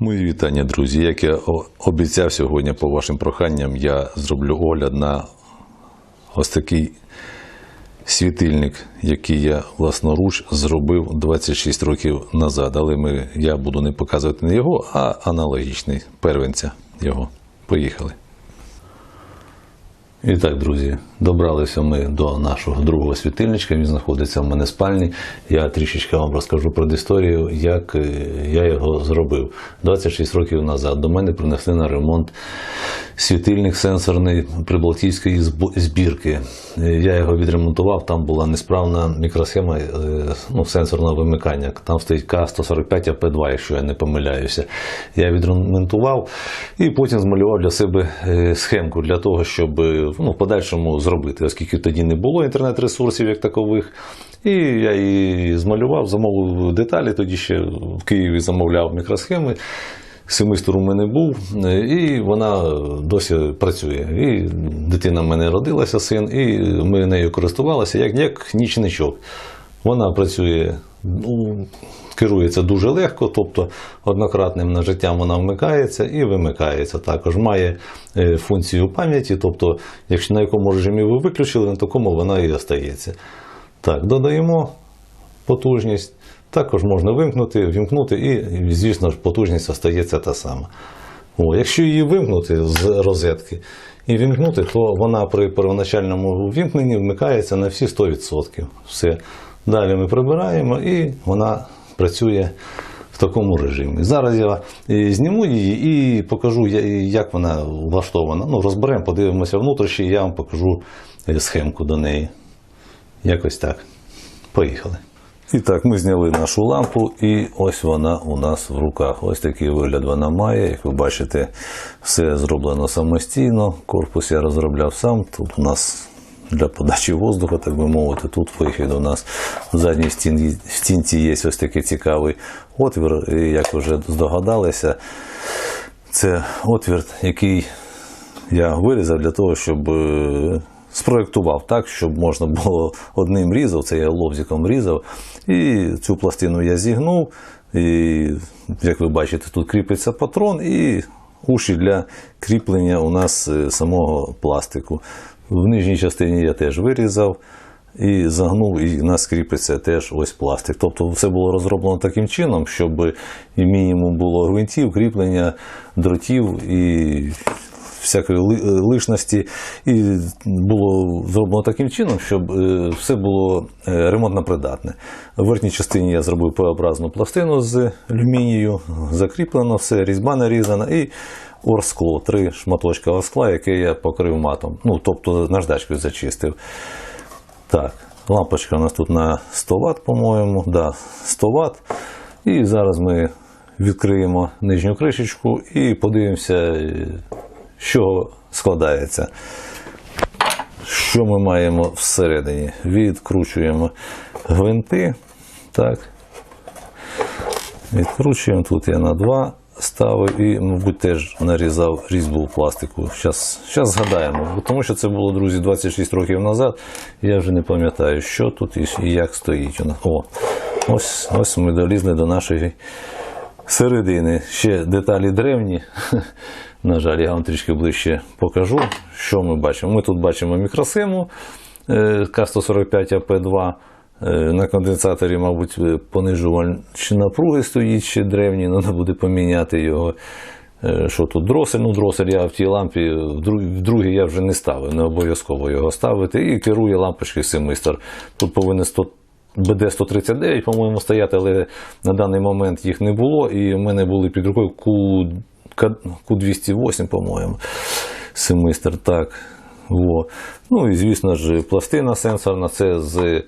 Мої вітання, друзі. Як я обіцяв сьогодні, по вашим проханням, я зроблю огляд на ось такий світильник, який я власноруч зробив 26 років назад. Але ми, я буду не показувати не його, а аналогічний первенця його. Поїхали. І так, друзі, добралися ми до нашого другого світильничка. Він знаходиться в мене в спальні. Я трішечки вам розкажу про історію, як е, я його зробив. 26 років назад до мене принесли на ремонт світильник сенсорний прибалтійської збірки. Я його відремонтував, там була несправна мікросхема е, ну, сенсорного вимикання. Там стоїть К145 АП2, якщо я не помиляюся. Я відремонтував і потім змалював для себе е, схемку для того, щоб е, ну, в подальшому зробити, оскільки тоді не було інтернет-ресурсів як такових. І я її змалював, замовив деталі, тоді ще в Києві замовляв мікросхеми. Семистр у мене був, і вона досі працює. І дитина в мене родилася, син, і ми нею користувалися як, як нічничок. Вона працює, ну, керується дуже легко, тобто однократним нажиттям вона вмикається і вимикається. Також має е, функцію пам'яті, тобто, якщо на якому режимі ви виключили, на такому вона і остається. Так, додаємо потужність. Також можна вимкнути, вімкнути, і, звісно ж, потужність остається та сама. О, якщо її вимкнути з розетки і вімкнути, то вона при первоначальному вімкненні вмикається на всі 100%. Все. Далі ми прибираємо і вона працює в такому режимі. Зараз я зніму її і покажу, як вона влаштована. Ну, розберемо, подивимося внутрішні, я вам покажу е, схемку до неї. Якось так. Поїхали. І так, ми зняли нашу лампу, і ось вона у нас в руках. Ось такий вигляд вона має. Як ви бачите, все зроблено самостійно. Корпус я розробляв сам. Тут у нас для подачі воздуху, так би мовити, тут вихід у нас в задній стін, в стінці є ось такий цікавий отвір. І як вже здогадалися, це отвір, який я вирізав для того, щоб е, спроєктував так, щоб можна було одним різав, це я лобзиком різав, і цю пластину я зігнув. І, як ви бачите, тут кріпиться патрон і уші для кріплення у нас е, самого пластику. В нижній частині я теж вирізав. І загнув, і у нас кріпиться теж ось пластик. Тобто все було розроблено таким чином, щоб і мінімум було гвинтів, кріплення, дротів і всякої е, лишності. І було зроблено таким чином, щоб е, все було е, ремонтно придатне. В верхній частині я зробив П-образну пластину з алюмінію, закріплено все, різьба нарізана і орскло, три шматочка орскла, яке я покрив матом. Ну, тобто наждачкою зачистив. Так, лампочка у нас тут на 100 Вт, по-моєму. Да, 100 Вт. І зараз ми відкриємо нижню кришечку і подивимося, з чого складається. Що ми маємо всередині? Відкручуємо гвинти. Так. Відкручуємо. Тут я на 2 ставив і, мабуть, теж нарізав різьбу пластику. Зараз, згадаємо, тому що це було, друзі, 26 років назад. Я вже не пам'ятаю, що тут і як стоїть. О, ось, ось ми долізли до нашої середини. Ще деталі древні. На жаль, я вам трішки ближче покажу, що ми бачимо. Ми тут бачимо мікросхему е, К145 АП2. Е, На конденсаторі, мабуть, е, понижувачі напруги стоїть ще древній, треба буде поміняти його. Що тут дросель? Ну, дросель я в тій лампі, в друг- другій я вже не ставив, не обов'язково його ставити. І керує лампочкою семистр. Тут повинен 100 БД-139, по-моєму, стояти, але на даний момент їх не було. І в мене були під рукою Q, Q208, по-моєму, семистр. Так. Во. Ну і звісно ж, пластина сенсорна це з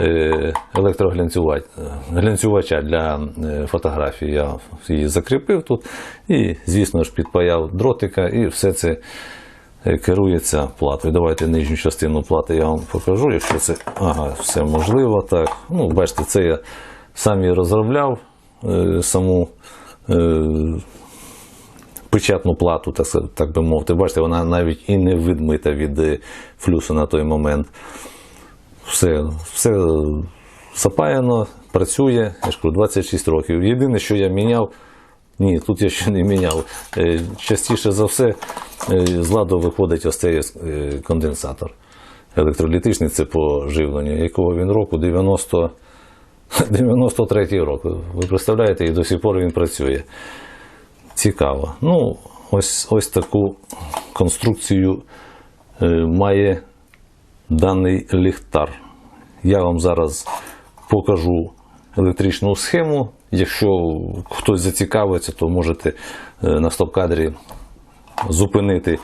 е, електроглянцювача для е, фотографії. Я її закріпив тут. І, звісно ж, підпаяв дротика, і все це керується платою. Давайте нижню частину плати я вам покажу, якщо це ага, все можливо. Так. Ну, бачите, це я сам її розробляв е, саму. Е, печатну плату, так, так би мовити. Бачите, вона навіть і не відмита від е, флюсу на той момент. Все, все запаяно, працює, я ж кажу, 26 років. Єдине, що я міняв, Ні, тут я ще не міняв. Е, Частіше за все е, з ладу виходить ось цей е, конденсатор електролітичний, це по живленню. Якого він року? 90, 93 року. Ви представляєте, і до сих пор він працює. Цікаво. Ну, ось, ось таку конструкцію має даний ліхтар. Я вам зараз покажу електричну схему. Якщо хтось зацікавиться, то можете е, на стоп-кадрі зупинити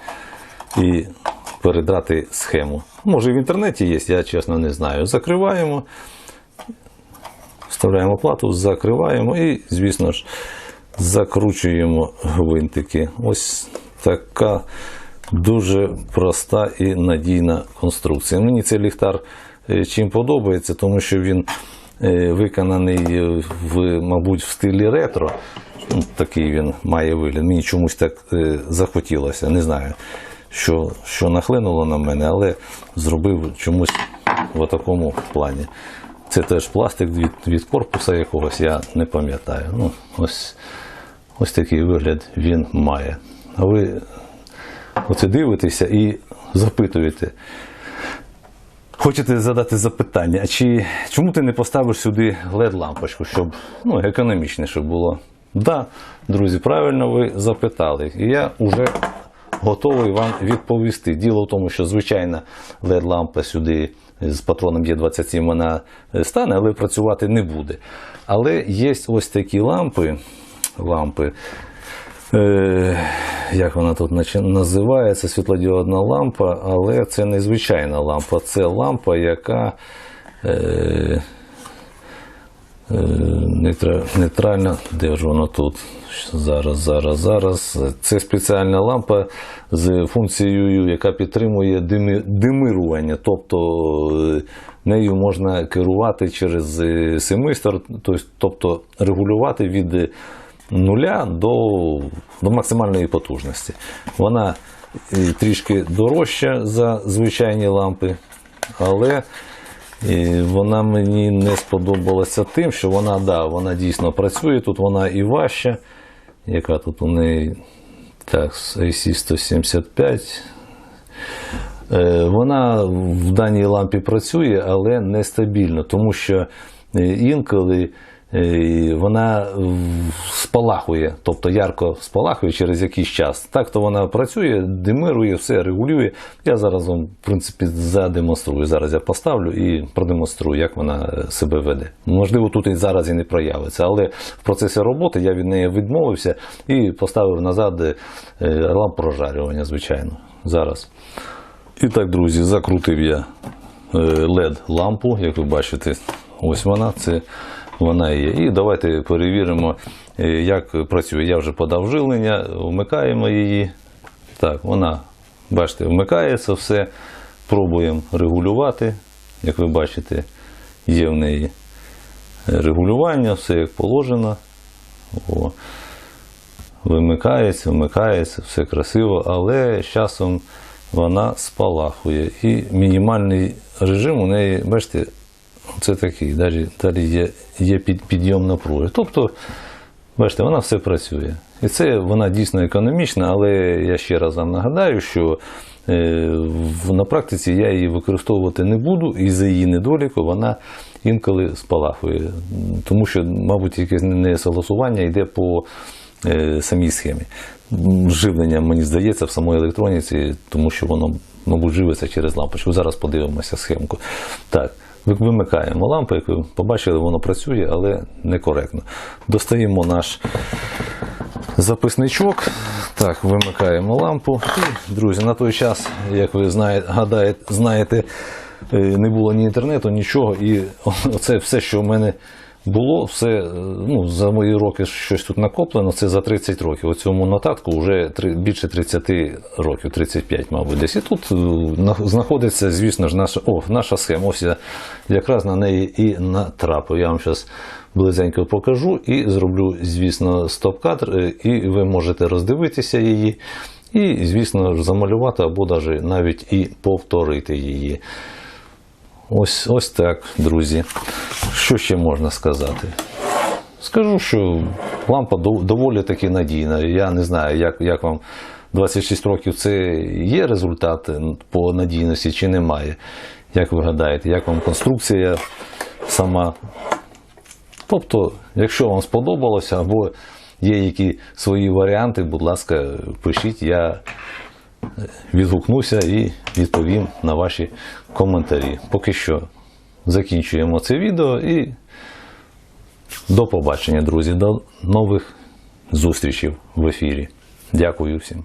і передати схему. Може в інтернеті є, я чесно не знаю. Закриваємо, вставляємо плату, закриваємо і, звісно ж, закручуємо гвинтики. Ось така дуже проста і надійна конструкція. Мені цей ліхтар е, чим подобається, тому що він виконаний е, в, мабуть, в стилі ретро. Такий він має вигляд. Мені чомусь так е, захотілося. Не знаю, що, що нахлинуло на мене, але зробив чомусь в такому плані. Це теж пластик від, від корпуса якогось, я не пам'ятаю. Ну, ось, ось такий вигляд він має. А ви оце дивитеся і запитуєте. Хочете задати запитання, а чи чому ти не поставиш сюди LED-лампочку, щоб ну, економічніше було? Да, друзі, правильно ви запитали. І я вже готовий вам відповісти. Діло в тому, що звичайна LED-лампа сюди з патроном Є27 вона е, стане, але працювати не буде. Але є ось такі лампи, лампи Е, як вона тут називається, світлодіодна лампа, але це не звичайна лампа, це лампа, яка е, е, нейтральна, де ж воно тут? Зараз, зараз, зараз. Це спеціальна лампа з функцією, яка підтримує дими, димирування. Тобто нею можна керувати через семистор, тобто- тобто регулювати від нуля до, до максимальної потужності. Вона е, трішки дорожча за звичайні лампи, але е, вона мені не сподобалася тим, що вона, да, вона дійсно працює, тут вона і важча. Яка тут у неї так, AC 175. Е, Вона в даній лампі працює, але нестабільно, тому що інколи вона спалахує, тобто ярко спалахує через якийсь час. Так то вона працює, димирує, все регулює. Я зараз вам, в принципі, задемонструю. Зараз я поставлю і продемонструю, як вона е, себе веде. Можливо, тут і зараз і не проявиться, але в процесі роботи я від неї відмовився і поставив назад е, ламп прожарювання, звичайно. Зараз. І так, друзі, закрутив я LED-лампу, як ви бачите, ось вона, це вона є. І давайте перевіримо, е, як працює. Я вже подав живлення, вмикаємо її. Так, вона, бачите, вмикається все. Пробуємо регулювати. Як ви бачите, є в неї регулювання, все як положено. О. Вимикається, вмикається, все красиво, але з часом вона спалахує. І мінімальний режим у неї, бачите, це такий, далі, далі є, є під, підйом напруги. Тобто, бачите, вона все працює. І це вона дійсно економічна, але я ще раз вам нагадаю, що е, на практиці я її використовувати не буду, і за її недоліку вона інколи спалахує. Тому що, мабуть, якесь несогласування йде по е, самій схемі. Живлення, мені здається, в самої електроніці, тому що воно, мабуть, живиться через лампочку. Зараз подивимося схемку. Так, вимикаємо лампу, як ви побачили, воно працює, але некоректно. Достаємо наш записничок. Так, вимикаємо лампу. І, друзі, на той час, як ви знаєте, гадаєте, знаєте, не було ні інтернету, нічого. І це все, що в мене було, все е, ну, за мої роки щось тут накоплено, це за 30 років. У цьому нотатку вже більше 30 років, 35, мабуть, десь. І тут е, знаходиться, звісно ж, наша, о, наша схема. Ось я якраз на неї і натрапив. Я вам зараз близенько покажу і зроблю, звісно, стоп-кадр, е, і ви можете роздивитися її. І, звісно замалювати або навіть і повторити її. Ось, ось так, друзі. Що ще можна сказати? Скажу, що лампа доволі таки надійна. Я не знаю, як, як вам 26 років це є результат по надійності чи немає. Як ви гадаєте, як вам конструкція сама? Тобто, якщо вам сподобалося або є які свої варіанти, будь ласка, пишіть, я відгукнуся і відповім на ваші коментарі. Поки що закінчуємо це відео і до побачення, друзі. До нових зустрічей в ефірі. Дякую всім.